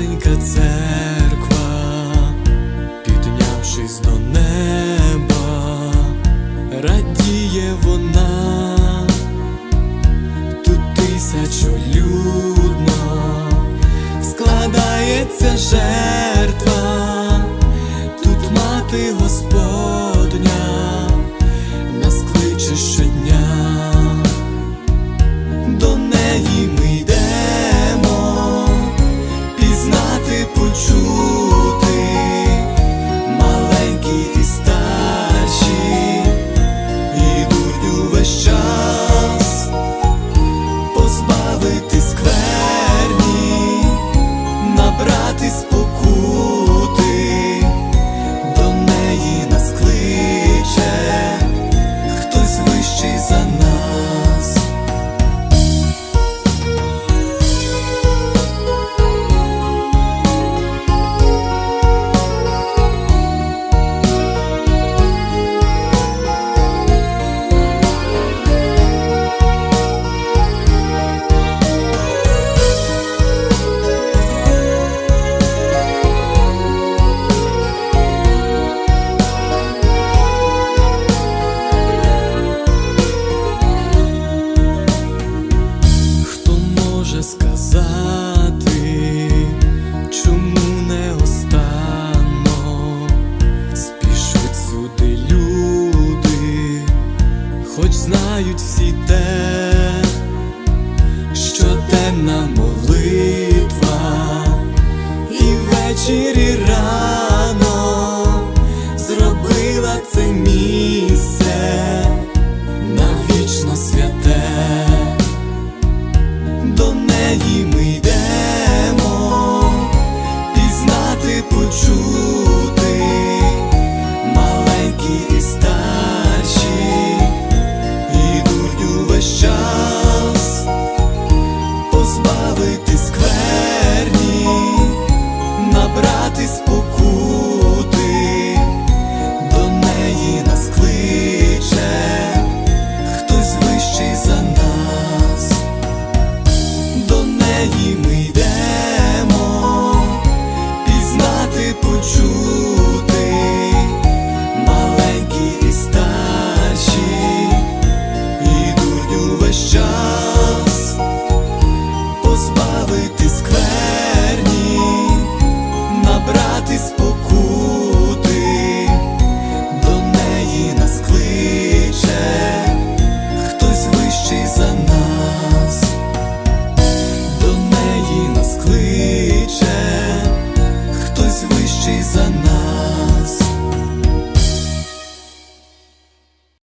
малесенька церква, піднявшись до неба, радіє вона, тут тисячолюдно складається жертва. знають всі те, що темна молитва і ввечері рано зробила це місце навічно святе, до неї ми йдемо.